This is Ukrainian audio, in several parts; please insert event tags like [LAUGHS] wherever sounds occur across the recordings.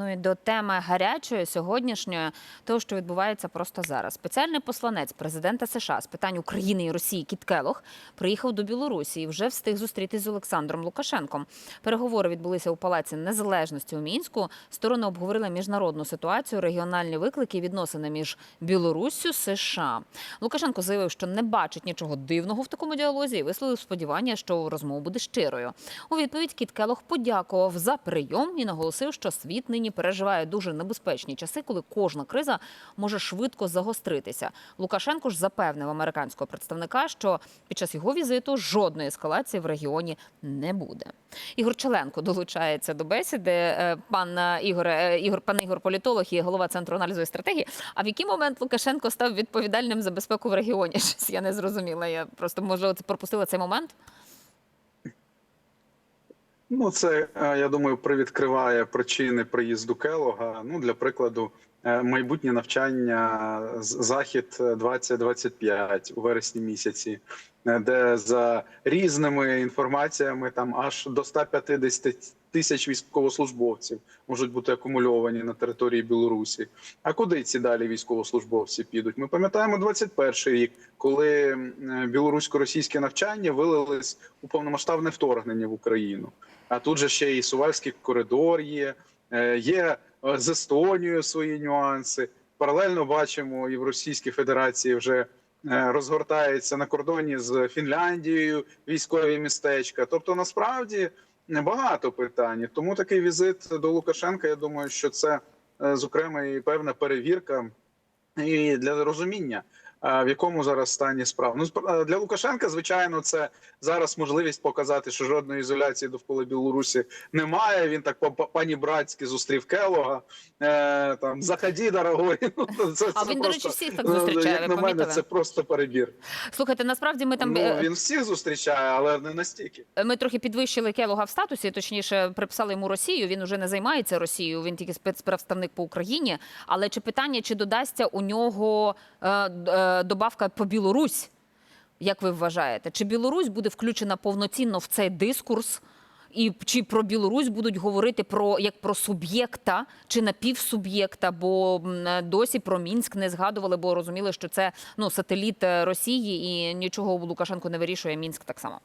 Ну і до теми гарячої сьогоднішньої, того, що відбувається просто зараз. Спеціальний посланець президента США з питань України і Росії Кіт Келох приїхав до Білорусі і вже встиг зустрітись з Олександром Лукашенком. Переговори відбулися у Палаці Незалежності у Мінську. Сторони обговорили міжнародну ситуацію, регіональні виклики, відносини між Білоруссю США. Лукашенко заявив, що не бачить нічого дивного в такому діалозі і висловив сподівання, що розмова буде щирою. У відповідь Кіт Келох подякував за прийом і наголосив, що світ нині переживає дуже небезпечні часи, коли кожна криза може швидко загостритися. Лукашенко ж запевнив американського представника, що під час його візиту жодної ескалації в регіоні не буде. Ігор Челенко долучається до бесіди. Е, Пан е, Ігор, Ігор, пан Ігор політолог і голова центру аналізу і стратегії. А в який момент Лукашенко став відповідальним за безпеку в регіоні? [LAUGHS] Щось я не зрозуміла. Я просто оце пропустила цей момент. Ну, це е, я думаю, привідкриває причини приїзду Келога. Ну, для прикладу, е, майбутнє навчання захід 2025 у вересні місяці, е, де за різними інформаціями там аж до 150 тисяч військовослужбовців можуть бути акумульовані на території Білорусі. А куди ці далі військовослужбовці підуть? Ми пам'ятаємо 21 рік, коли е, білорусько-російське навчання вилились у повномасштабне вторгнення в Україну. А тут же ще і Сувальський коридор є, е, є е, з Естонією свої нюанси. Паралельно бачимо, і в Російській Федерації вже е, розгортається на кордоні з Фінляндією військові містечка. Тобто, насправді багато питань. Тому такий візит до Лукашенка. Я думаю, що це зокрема і певна перевірка і для розуміння. В якому зараз стані справ? Ну для Лукашенка, звичайно, це зараз можливість показати, що жодної ізоляції довкола Білорусі немає. Він так по пані братськи зустрів Келога. Е, там заході, дорогой. [LAUGHS] Ну, це, А це він, до речі, всіх так ну, зустрічає, Як ви на мене, це просто перебір. Слухайте, насправді ми там ну, е, він всіх зустрічає, але не настільки. Ми трохи підвищили Келога в статусі, точніше, приписали йому Росію. Він уже не займається Росією, він тільки спецпредставник по Україні. Але чи питання, чи додасться у нього е, е, добавка по Білорусь? Як ви вважаєте? Чи Білорусь буде включена повноцінно в цей дискурс? І чи про Білорусь будуть говорити про як про суб'єкта чи напівсуб'єкта? Бо е, досі про Мінськ не згадували, бо розуміли, що це ну сателіт е, Росії, і нічого Лукашенко не вирішує. Мінськ так само.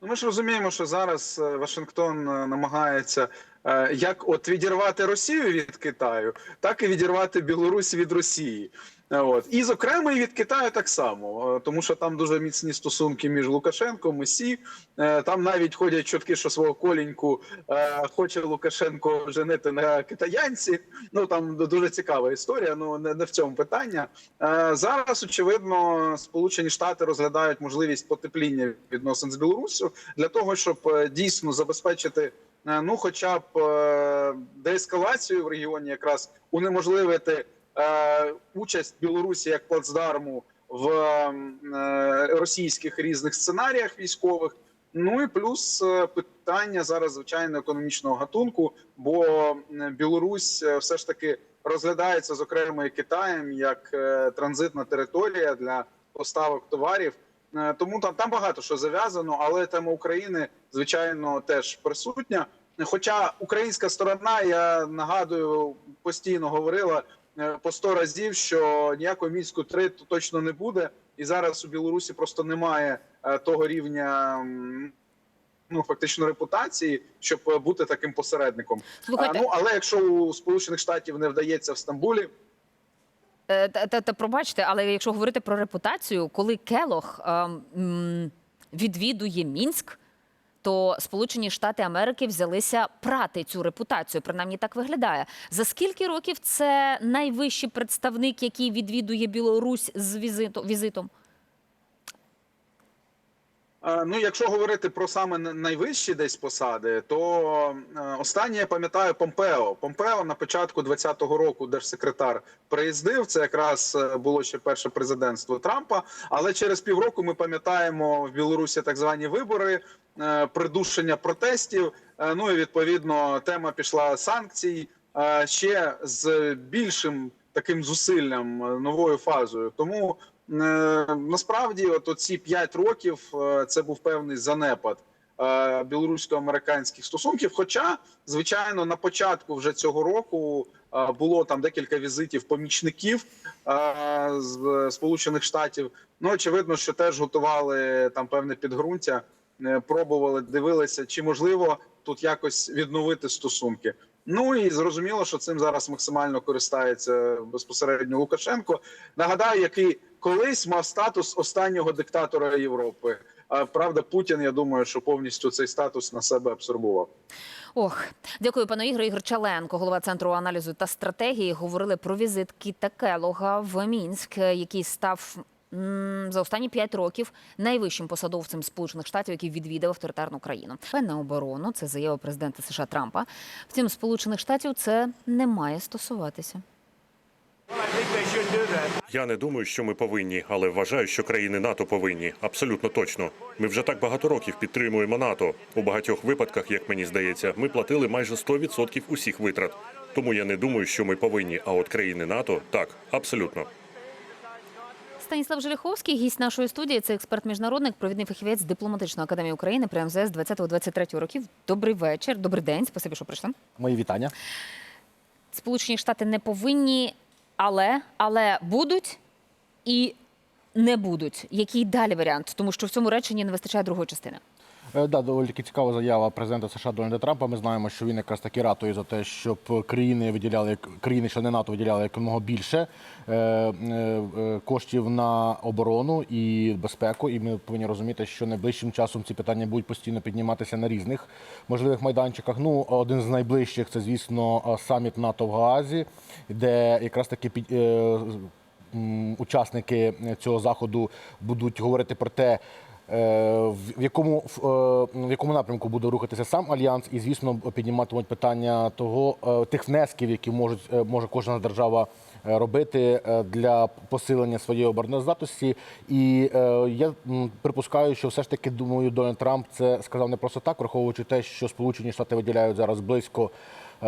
Ну, ми ж розуміємо, що зараз е, Вашингтон е, намагається е, як от відірвати Росію від Китаю, так і відірвати Білорусь від Росії. От і зокрема і від Китаю так само, е, тому що там дуже міцні стосунки між Лукашенком і Сі. Е, Там навіть ходять чутки, що свого коліньку е, хоче Лукашенко женити на китаянці. Ну там дуже цікава історія. Ну не, в цьому питання. Зараз очевидно Сполучені Штати розглядають можливість потепління відносин з Білоруссю для того, щоб дійсно забезпечити. Ну, хоча б деескалацію в регіоні, якраз унеможливити участь Білорусі як плацдарму в е, російських різних сценаріях військових. Ну і плюс е, питання зараз звичайно економічного гатунку, бо е, Білорусь е, все ж таки розглядається зокрема і Китаєм як е, транзитна територія для поставок товарів. Е, Тому там там багато що зав'язано, але тема України звичайно теж присутня. Хоча українська сторона, я нагадую, постійно говорила е, по 100 разів, що ніякого мінську 3 точно не буде, і зараз у Білорусі просто немає е, того рівня. Ну, фактично репутації, щоб е, бути таким посередником. Слухайте, А, ну але якщо у Сполучених Штатів не вдається в Стамбулі, Е, Та, та, та пробачте, але якщо говорити про репутацію, коли Келох ем, відвідує Мінськ, то Сполучені Штати Америки взялися прати цю репутацію. Принаймні так виглядає. За скільки років це найвищий представник, який відвідує Білорусь з візиту, візитом? Е, Ну, якщо говорити про саме найвищі десь посади, то е, останнє я пам'ятаю Помпео. Помпео на початку 20-го року держсекретар приїздив. Це якраз е, було ще перше президентство Трампа. Але через півроку ми пам'ятаємо в Білорусі так звані вибори, придушення протестів. Е, Ну і відповідно тема пішла санкцій е, ще з більшим таким зусиллям, е, новою фазою. Тому насправді, от оці 5 років е, це був певний занепад е, білорусько-американських стосунків. Хоча, звичайно, на початку вже цього року е, було там декілька візитів помічників е, з Сполучених Штатів. Ну очевидно, що теж готували там певне підґрунтя, е, пробували, дивилися, чи можливо тут якось відновити стосунки. Ну і зрозуміло, що цим зараз максимально користається безпосередньо Лукашенко. Нагадаю, який колись мав статус останнього диктатора Європи. А правда, Путін, я думаю, що повністю цей статус на себе абсорбував. Ох, дякую, пане Ігор. Ігор Чаленко, голова центру аналізу та стратегії, говорили про візит Кіта Келога в Мінськ, який став за останні п'ять років найвищим посадовцем Сполучених Штатів, який відвідав авторитарну країну. На оборону це заява президента США Трампа. Втім, Сполучених Штатів це не має стосуватися. Я не думаю, що ми повинні, але вважаю, що країни НАТО повинні. Абсолютно точно. Ми вже так багато років підтримуємо НАТО. У багатьох випадках, як мені здається, ми платили майже 100% усіх витрат. Тому я не думаю, що ми повинні. А от країни НАТО так, абсолютно. Станіслав Желіховський, гість нашої студії. Це експерт-міжнародник, провідний фахівець дипломатичної академії України при МЗС 20-23 років. Добрий вечір, добрий день. Спасибі, що прийшли. Мої вітання. Сполучені Штати не повинні, але, але будуть і не будуть. Який далі варіант? Тому що в цьому реченні не вистачає другої частини. Е, Да, доволі таки цікава заява президента США Дональда Трампа. Ми знаємо, що він якраз таки ратує за те, щоб країни виділяли країни, що не НАТО виділяли якомога більше е, е, коштів на оборону і безпеку. І ми повинні розуміти, що найближчим часом ці питання будуть постійно підніматися на різних можливих майданчиках. Ну, один з найближчих це, звісно, саміт НАТО в Гаазі, де якраз таки під. учасники цього заходу будуть говорити про те, в якому в, е, якому напрямку буде рухатися сам альянс, і звісно підніматимуть питання того е, тих внесків, які можуть е, може кожна держава е, робити е, для посилення своєї обороноздатності. І е, я припускаю, що все ж таки думаю, Дональд Трамп це сказав не просто так, враховуючи те, що Сполучені Штати виділяють зараз близько. Е,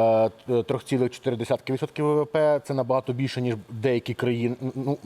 3,4% ВВП це набагато більше ніж деякі країни, ну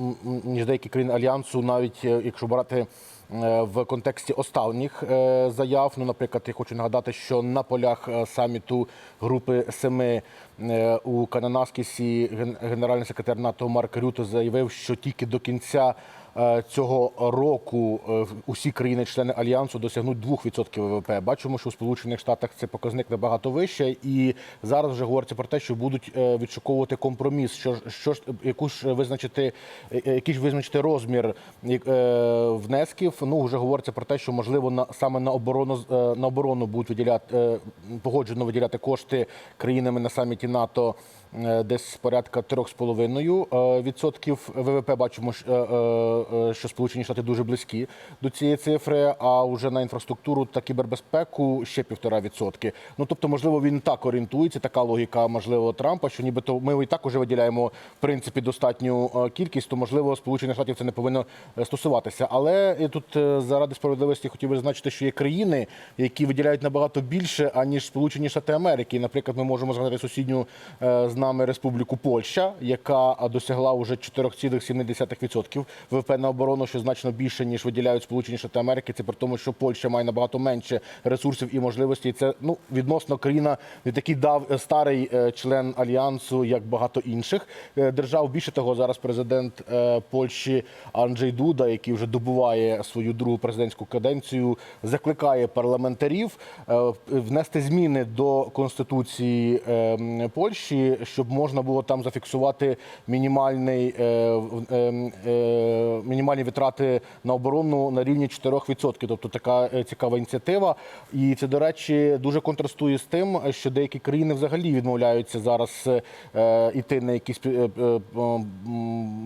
ніж деякі країни альянсу, навіть е, якщо брати е, в контексті останніх е, заяв. Ну, наприклад, я хочу нагадати, що на полях е, саміту групи семи е, у Кананаскісі ген- генеральний секретар НАТО Марк Рюто заявив, що тільки до кінця. Е, Цього року е, усі країни-члени альянсу досягнуть 2% ВВП. Бачимо, що у Сполучених Штатах це показник набагато вище, і зараз вже говориться про те, що будуть е, відшуковувати компроміс. Що що ж яку ж визначити, який ж визначити розмір внесків. Ну вже говориться про те, що можливо на саме на оборону на оборону будуть виділяти погоджено виділяти кошти країнами на саміті НАТО. Е, Десь порядка 3,5% е, ВВП бачимо, що, е, що Сполучені Штати дуже близькі до цієї цифри. А вже на інфраструктуру та кібербезпеку ще півтора відсотки. Ну тобто, можливо, він так орієнтується. Така логіка, можливо, Трампа, що нібито ми і так уже виділяємо в принципі достатню кількість, то можливо Сполучених Штатів це не повинно стосуватися. Але тут заради справедливості хотів би зазначити, що є країни, які виділяють набагато більше аніж Сполучені Штати Америки. Наприклад, ми можемо згадати сусідню з нами Республіку Польща, яка досягла уже 4,7% ВВП на оборону, що значно більше ніж виділяють Сполучені Штати Америки. Це при тому, що Польща має набагато менше ресурсів і можливостей. Це ну відносно країна не такий дав старий е, член альянсу, як багато інших е, держав. Більше того, зараз президент е, Польщі Анджей Дуда, який вже добуває свою другу президентську каденцію, закликає парламентарів е, внести зміни до конституції е, Польщі, щоб можна було там зафіксувати мінімальний е, е, е, мінімальні витрати на оборону на рівні 4%. Тобто така е, цікава ініціатива. І це, до речі, дуже контрастує з тим, що деякі країни взагалі відмовляються зараз е, іти на якісь е, е,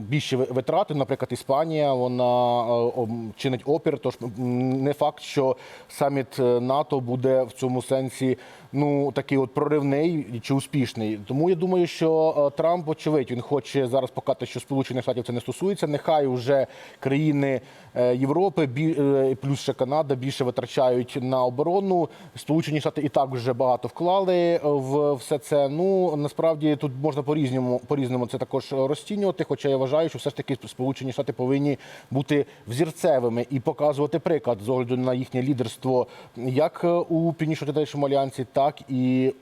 більші витрати. Наприклад, Іспанія вона е, чинить опір. Тож не факт, що саміт е, НАТО буде в цьому сенсі ну такий от проривний чи успішний. Тому я думаю. Думаю, що е, Трамп, очевидь, він хоче зараз показати, що Сполучених Штатів це не стосується. Нехай вже країни е, Європи, е, плюс ще Канада більше витрачають на оборону. Сполучені Штати і так вже багато вклали в все це. Ну насправді тут можна по різному по різному це також розцінювати. Хоча я вважаю, що все ж таки Сполучені Штати повинні бути взірцевими і показувати приклад з огляду на їхнє лідерство як у північно-атлантичному альянсі, так і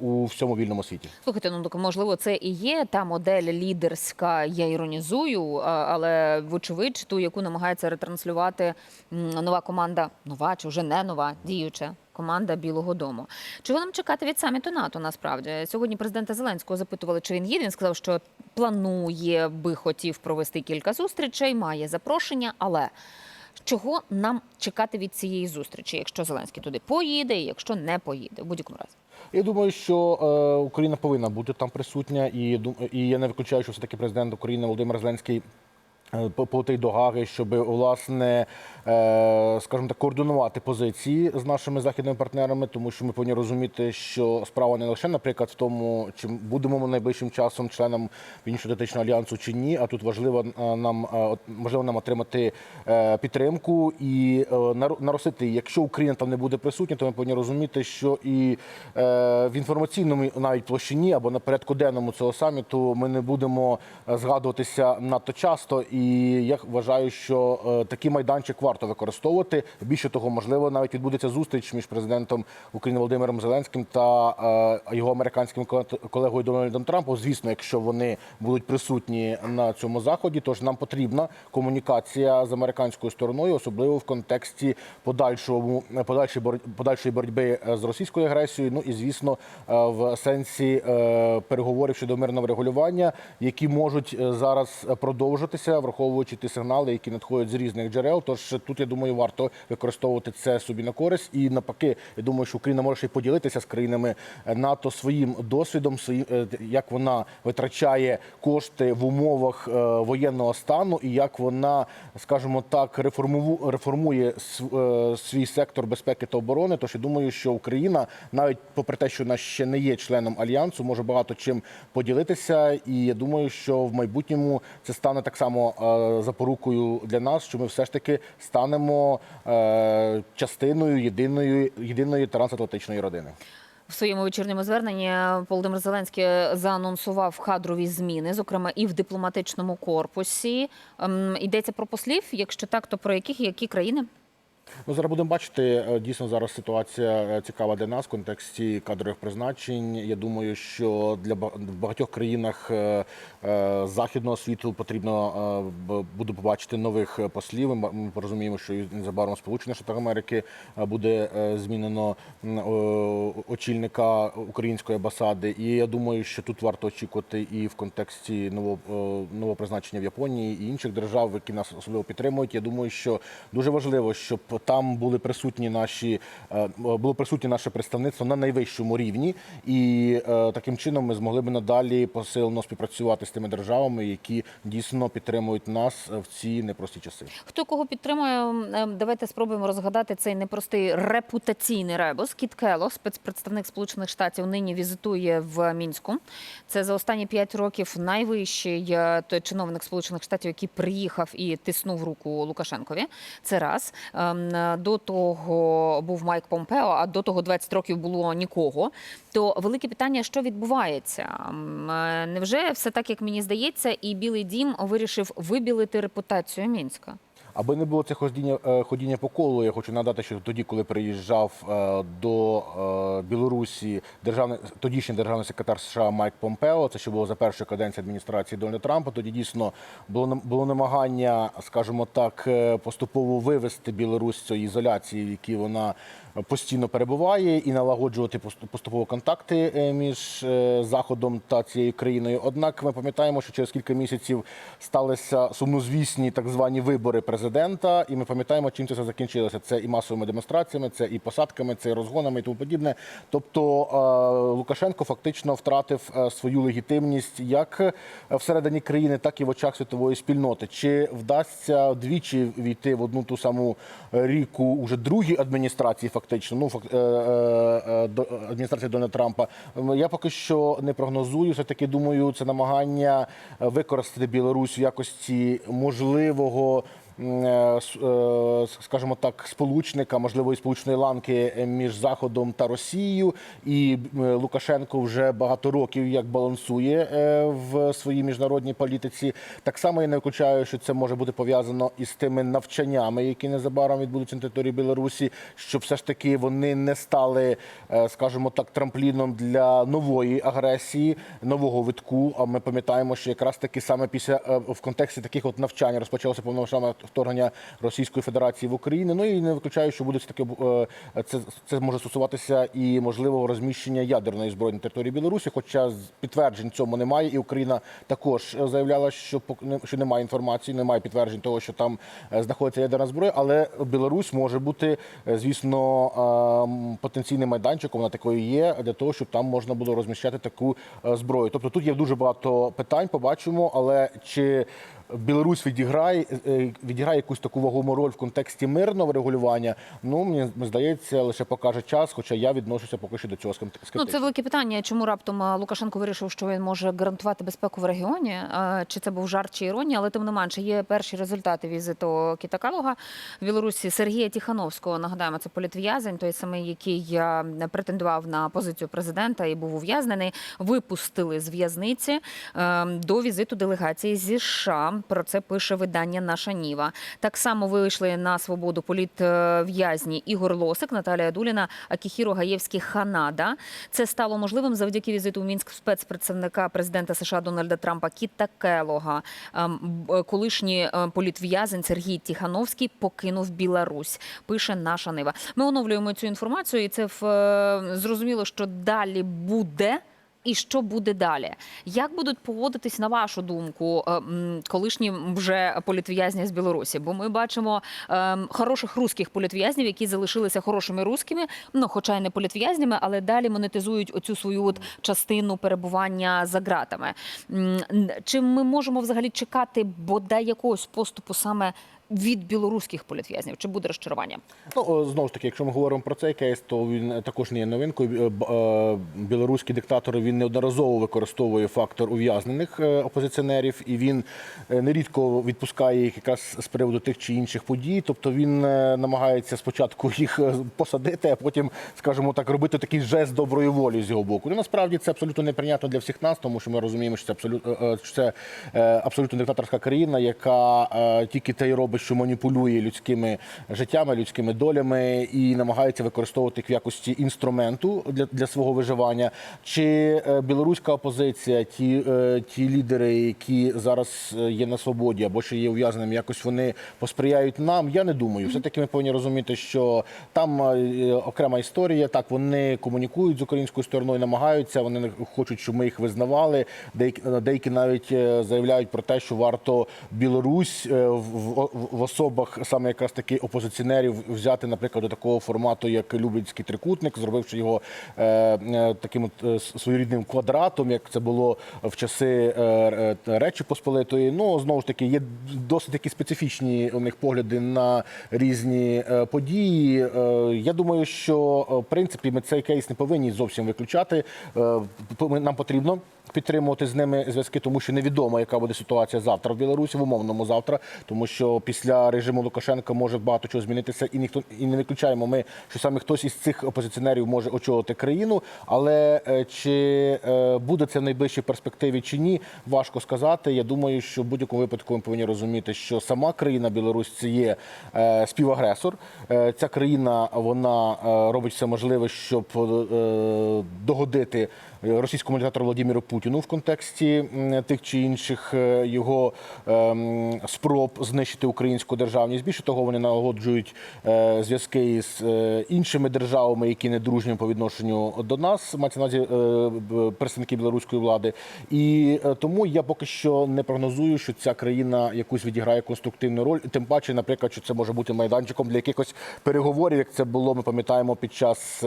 у всьому вільному світі. Слухайте, ну так можливо, це і є та модель лідерська. Я іронізую, але вочевидь, ту, яку намагається ретранслювати нова команда, нова чи вже не нова, діюча. Команда Білого Дому. Чого нам чекати від саміту НАТО? Насправді сьогодні президента Зеленського запитували, чи він їде. Він сказав, що планує би хотів провести кілька зустрічей, має запрошення. Але чого нам чекати від цієї зустрічі, якщо Зеленський туди поїде, якщо не поїде, в будь-якому разі. Я думаю, що е, Україна повинна бути там присутня, і і я не виключаю, що все таки президент України Володимир Зеленський. Е, Полетить до Гаги, щоб власне, е, скажімо так, координувати позиції з нашими західними партнерами, тому що ми повинні розуміти, що справа не лише, наприклад, в тому, чи будемо ми найближчим часом членом Північно-Атлантичного альянсу чи ні. А тут важливо е, нам е, можливо нам отримати е, підтримку і е, нар- наростити. Якщо Україна там не буде присутня, то ми повинні розуміти, що і е, в інформаційному навіть площині або на порядку денному цього саміту ми не будемо е, згадуватися надто часто. І я вважаю, що е, такий майданчик варто використовувати. Більше того, можливо, навіть відбудеться зустріч між президентом України Володимиром Зеленським та е, його американським коле- колегою Дональдом Трампом. Звісно, якщо вони будуть присутні на цьому заході, тож нам потрібна комунікація з американською стороною, особливо в контексті подальшого подальшої бор- подальшої боротьби е, з російською агресією. Ну і звісно, е, в сенсі е, переговорів щодо мирного регулювання, які можуть е, зараз продовжитися, враховуючи ті сигнали, які надходять з різних джерел. Тож тут я думаю, варто використовувати це собі на користь. І навпаки, я думаю, що Україна може ще й поділитися з країнами НАТО своїм досвідом, е, як вона витрачає кошти в умовах е, воєнного стану, і як вона, скажімо так, реформує е, свій сектор безпеки та оборони. Тож я думаю, що Україна, навіть попри те, що вона ще не є членом альянсу, може багато чим поділитися. І я думаю, що в майбутньому це стане так само запорукою для нас, що ми все ж таки станемо е, частиною єдиної єдиної трансатлантичної родини. В своєму вечірньому зверненні Володимир Зеленський заанонсував кадрові зміни, зокрема і в дипломатичному корпусі. Ем, Йдеться про послів. Якщо так, то про яких і які країни? Ну, зараз будемо бачити. е, Дійсно, зараз ситуація е, цікава для нас в контексті кадрових призначень. Я думаю, що для ба- багатьох країнах е, західного світу потрібно буде побачити нових послів. Ми порозуміємо, що незабаром Сполучених Штатах Америки буде змінено очільника української амбасади. І я думаю, що тут варто очікувати і в контексті нового, нового призначення в Японії і інших держав, які нас особливо підтримують. Я думаю, що дуже важливо, щоб там були присутні наші е, було присутнє наше представництво на найвищому рівні, і е, таким чином ми змогли б надалі посилено співпрацювати з тими державами, які дійсно підтримують нас в ці непрості часи. Хто кого підтримує? Ем, Давайте спробуємо розгадати цей непростий репутаційний ребус. Кіт Келлог, спецпредставник Сполучених Штатів, нині візитує в Мінську. Це за останні п'ять років найвищий е, той чиновник Сполучених Штатів, який приїхав і тиснув руку Лукашенкові. Це раз Ем, е, до того був Майк Помпео, а до того 20 років було нікого. То велике питання, що відбувається? Е, Невже все так, як мені здається, і Білий Дім вирішив вибілити репутацію Мінська? Аби не було це ходіння, е, ходіння по колу, я хочу надати, що тоді, коли приїжджав е, до е, Білорусі державний тодішній державний секретар США Майк Помпео, це ще було за першої каденції адміністрації Дональда Трампа. Тоді дійсно було було намагання, скажімо так, поступово вивести Білорусь з цієї ізоляції, в якій вона постійно перебуває, і налагоджувати поступово контакти е, між е, заходом та цією країною. Однак ми пам'ятаємо, що через кілька місяців сталися сумнозвісні так звані вибори президента і ми пам'ятаємо, чим це все закінчилося. Це і масовими демонстраціями, це і посадками, це і розгонами, і тому подібне. Тобто е, Лукашенко фактично втратив свою легітимність як всередині країни, так і в очах світової спільноти. Чи вдасться двічі війти в одну ту саму ріку уже другій адміністрації, фактично, ну факт е, е, е, адміністрації Дональда Трампа? Я поки що не прогнозую. Все таки думаю, це намагання використати Білорусь в якості можливого. Е, е, скажімо так, сполучника, можливо, і сполучної ланки між Заходом та Росією. І е, Лукашенко вже багато років як балансує в своїй міжнародній політиці. Так само я не виключаю, що це може бути пов'язано із тими навчаннями, які незабаром відбудуться на території Білорусі, щоб все ж таки вони не стали, скажімо так, трампліном для нової агресії, нового витку. А ми пам'ятаємо, що якраз таки саме після в контексті таких от навчань розпочалося повномасштабне вторгнення Російської Федерації в Україну. Ну і не виключаю, що буде таке це, це може стосуватися і можливого розміщення ядерної зброї на території Білорусі. Хоча підтверджень цьому немає, і Україна також заявляла, що що немає інформації, немає підтверджень того, що там е, знаходиться ядерна зброя. Але Білорусь може бути, е, звісно, е, потенційним майданчиком на такою є для того, щоб там можна було розміщати таку зброю. Тобто тут є дуже багато питань, побачимо, але чи Білорусь відіграє е, відіграє якусь таку вагому роль в контексті мирного регулювання. Ну мені здається, лише покаже час. Хоча я відношуся поки що до цього скептично. Ну, це велике питання. Чому раптом Лукашенко вирішив, що він може гарантувати безпеку в регіоні? Чи це був жарт чи іронія? Але тим не менше є перші результати візиту Кітакалога в Білорусі Сергія Тіхановського. Нагадаємо, це політв'язень, той самий, який претендував на позицію президента і був ув'язнений. Випустили з в'язниці е, до візиту делегації зі США. Про це пише видання Наша Ніва. Так само вийшли на свободу політв'язні Ігор Лосик, Наталія Дуліна, Акіхіро Гаєвський Ханада. Це стало можливим завдяки візиту в Мінськ спецпредставника президента США Дональда Трампа Кіта Келога. Ем, Колишній е, політв'язень Сергій Тіхановський покинув Білорусь. Пише наша Нива. Ми оновлюємо цю інформацію, і це в е, зрозуміло, що далі буде. І що буде далі? Як будуть поводитись на вашу думку е, колишні вже політв'язні з Білорусі? Бо ми бачимо ем, хороших русських політв'язнів, які залишилися хорошими русскими, ну хоча й не політв'язнями, але далі монетизують оцю свою от частину перебування за ґратами. Чи ми можемо взагалі чекати бодай якогось поступу саме від білоруських політв'язнів? Чи буде розчарування? Ну знову ж таки, якщо ми говоримо про цей кейс, то він також не є новинкою. Е, е, Білоруський диктатор він неодноразово використовує фактор ув'язнених е, опозиціонерів, і він нерідко відпускає їх якраз з приводу тих чи інших подій. Тобто він намагається спочатку їх посадити, а потім, скажімо так, робити такий жест доброї волі з його боку. Ну насправді це абсолютно неприйнятно для всіх нас, тому що ми розуміємо, що це абсолютно що це абсолютно диктаторська країна, яка тільки те й робить, що маніпулює людськими життями, людськими долями і намагається використовувати їх в якості інструменту для, для свого виживання. Чи е, білоруська опозиція, ті, е, ті лідери, які зараз е, є на свободі або ще є ув'язненими, якось вони посприяють нам? Я не думаю. Все таки ми повинні розуміти, що там окрема історія. Так вони комунікують з українською стороною, намагаються. Вони хочуть, щоб ми їх визнавали. Деякі деякі навіть заявляють про те, що варто Білорусь в, в, в особах саме якраз таки опозиціонерів взяти, наприклад, до такого формату, як Любецький трикутник, зробивши його е, е, таким от, е, своєрідним квадратом, як це було в часи Речі Посполитої. Ну знову ж таки, є досить такі специфічні у них погляди на різні події. Я думаю, що в принципі ми цей кейс не повинні зовсім виключати. Нам потрібно підтримувати з ними зв'язки, тому що невідомо, яка буде ситуація завтра в Білорусі, в умовному завтра, тому що після режиму Лукашенка може багато чого змінитися, і ніхто і не виключаємо ми, що саме хтось із цих опозиціонерів може очолити країну. Але е, чи е, буде це в найближчій перспективі чи ні, важко сказати. Я думаю, що в будь-якому випадку ми повинні розуміти, що сама країна Білорусь це є е, співагресор. Ця країна вона робить все можливе, щоб догодити російському диктатору Володимиру Путіну в контексті тих чи інших е, його ем, спроб знищити українську державність. Більше того, вони налагоджують е, зв'язки з е, іншими державами, які не дружні по відношенню до нас, мається на увазі е, представники білоруської влади. І е, тому я поки що не прогнозую, що ця країна якусь відіграє конструктивну роль. Тим паче, наприклад, що це може бути майданчиком для якихось переговорів, як це було, ми пам'ятаємо під час.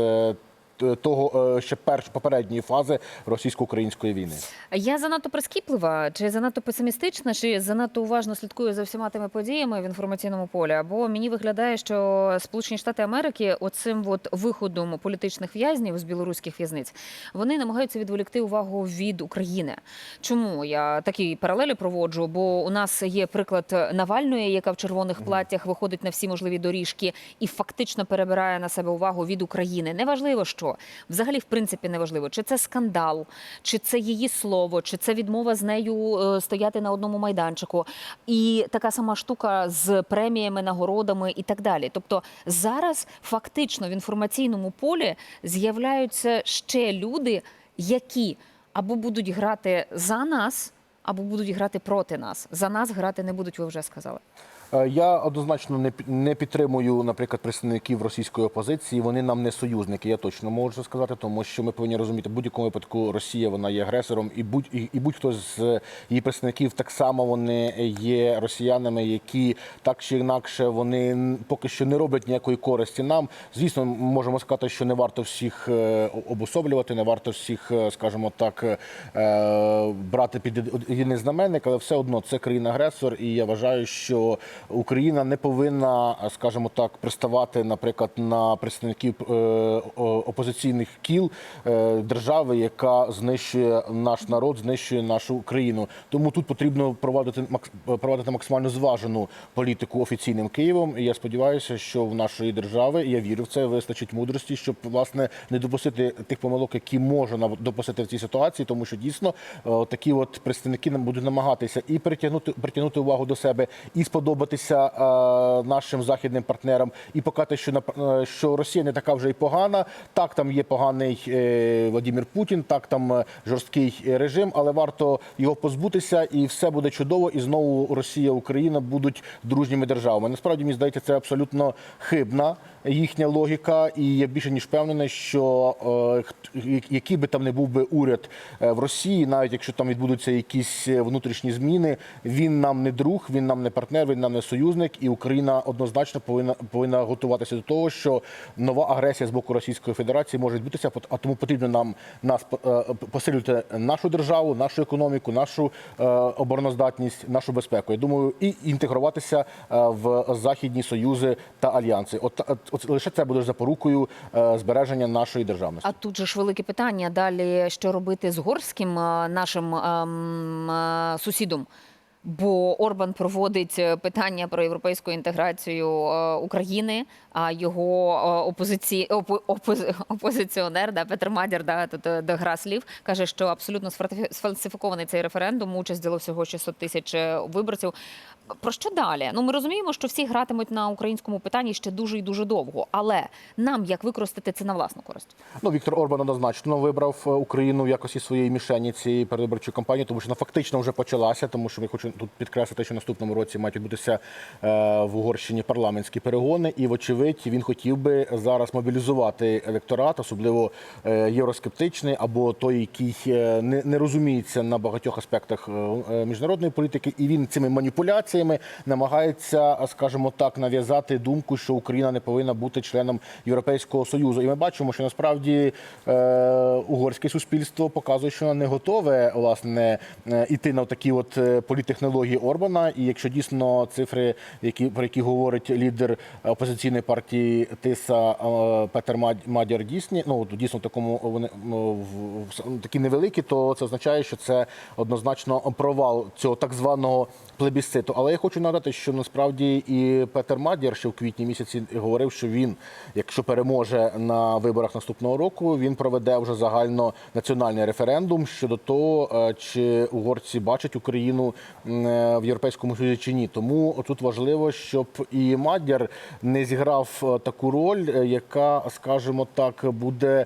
Е, Того е, ще перш попередньої фази російсько-української війни. Я занадто прискіплива, чи занадто песимістична, чи занадто уважно слідкую за всіма тими подіями в інформаційному полі. Або мені виглядає, що Сполучені Штати Америки оцим от виходом політичних в'язнів з білоруських в'язниць вони намагаються відволікти увагу від України. Чому я такі паралелі проводжу? Бо у нас є приклад Навальної, яка в червоних платтях виходить на всі можливі доріжки і фактично перебирає на себе увагу від України. Неважливо, що взагалі в принципі неважливо, чи це скандал, чи це її слово, чи це відмова з нею е, стояти на одному майданчику. І така сама штука з преміями, нагородами і так далі. Тобто зараз фактично в інформаційному полі з'являються ще люди, які або будуть грати за нас, або будуть грати проти нас. За нас грати не будуть, ви вже сказали. Е, Я однозначно не пі- підтримую, наприклад, представників російської опозиції. Вони нам не союзники. Я точно можу сказати, тому що ми повинні розуміти, в будь-якому випадку Росія вона є агресором, і будь і, і будь-хто з її представників так само вони є росіянами, які так чи інакше вони поки що не роблять ніякої користі нам. Звісно, можемо сказати, що не варто всіх е, обособлювати, не варто всіх, е, скажімо так, е, брати під єдиний знаменник, але все одно це країна-агресор, і я вважаю, що Україна не повинна, скажімо так, приставати, наприклад, на представників е, опозиційних кіл е, держави, яка знищує наш народ, знищує нашу країну. Тому тут потрібно проводити проводити максимально зважену політику офіційним Києвом. І я сподіваюся, що в нашої держави я вірю в це, вистачить мудрості, щоб власне не допустити тих помилок, які можна допустити в цій ситуації, тому що дійсно е, такі от представники нам будуть намагатися і притягнути притягнути увагу до себе, і сподобатися е, нашим західним партнерам, і показати, що е, що Росія не така вже й погана. Так, там є поганий е, Владимир Путін, так там жорсткий режим, але варто його позбутися, і все буде чудово. І знову Росія, Україна будуть дружніми державами. Насправді мені здається, це абсолютно хибна їхня логіка, і я більше ніж впевнений, що е, який би там не був би уряд е, в Росії, навіть якщо там відбудуться якісь е, внутрішні зміни, він нам не друг, він нам не партнер, він нам не союзник, і Україна однозначно повинна повинна готуватися до того, що нова агресія з боку Російської Федерації може відбутися, а тому потрібно нам нас посилювати нашу державу, нашу економіку, нашу обороноздатність, нашу безпеку. Я думаю, і інтегруватися в західні союзи та альянси. От лише це буде запорукою е, збереження нашої державності. А тут же ж велике питання далі, що робити з горським е, нашим ем, е, сусідом. Бо Орбан проводить питання про європейську інтеграцію України, а його опозиці... опо- опози- опозиціонер да, Петр Мадір да, тут е, догра слів, каже, що абсолютно сфальсифі- сфальсифікований цей референдум. Участь взяло всього 600 тисяч виборців. Про що далі? Ну ми розуміємо, що всі гратимуть на українському питанні ще дуже і дуже довго. Але нам як використати це на власну користь? Ну, Віктор Орбан однозначно вибрав е, Україну в якості своєї мішені цієї передвиборчої кампанії, тому що вона фактично вже почалася. Тому що ми хочу тут підкреслити, що наступному році мають відбутися е, в Угорщині парламентські перегони, і вочевидь він хотів би зараз мобілізувати електорат, особливо е, євроскептичний або той, який не, розуміється на багатьох аспектах міжнародної політики, і він цими маніпуляціями намагається, а, скажімо так, нав'язати думку, що Україна не повинна бути членом Європейського союзу. І ми бачимо, що насправді е, угорське суспільство показує, що не готове власне е, іти на такі от е, політтехнології Орбана. І якщо дійсно цифри, які про які говорить лідер опозиційної партії Тиса Петер Мад- Мадяр дійсні, ну дійсно в такому вони ну, такі невеликі, то це означає, що це однозначно провал цього так званого плебісциту. Але Але я хочу нагадати, що насправді і Петер Мадір ще в квітні місяці говорив, що він, якщо переможе на виборах наступного року, він проведе вже загальнонаціональний референдум щодо того, е, чи угорці бачать Україну е, в Європейському Союзі чи ні. Тому тут важливо, щоб і Мадір не зіграв е, таку роль, яка, скажімо так, буде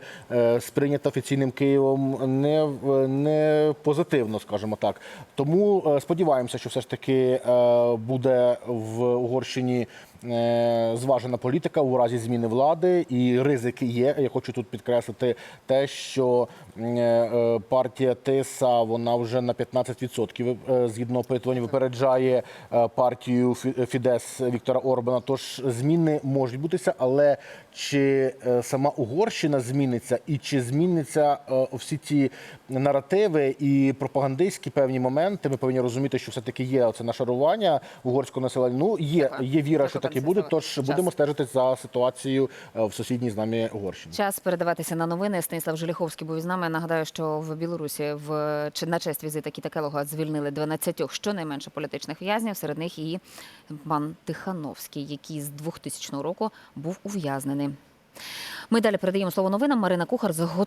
сприйнята офіційним Києвом не, не позитивно, скажімо так. Тому сподіваємося, що все ж таки буде в Угорщині е, зважена політика у разі зміни влади, і ризики є. Я хочу тут підкреслити те, що е, е, партія ТИСА вона вже на 15% е, згідно опитувань випереджає е, партію Фідес Віктора Орбана. Тож зміни можуть бутися, але чи е, сама Угорщина зміниться, і чи зміниться е, всі ці наративи і пропагандистські певні моменти? Ми повинні розуміти, що все таки є це нашарування угорського населення. Ну є, є віра, що пане так і буде. Тож Час. будемо стежити за ситуацією е, в сусідній з нами Угорщині. Час передаватися на новини. Станіслав Желіховський був із нами. Нагадаю, що в Білорусі в чи на честь візита Кіта Келога звільнили 12 щонайменше політичних в'язнів. Серед них і пан Тихановський, який з 2000 року був ув'язнений. Ми далі передаємо слово новинам. Марина Кухар заготовлена.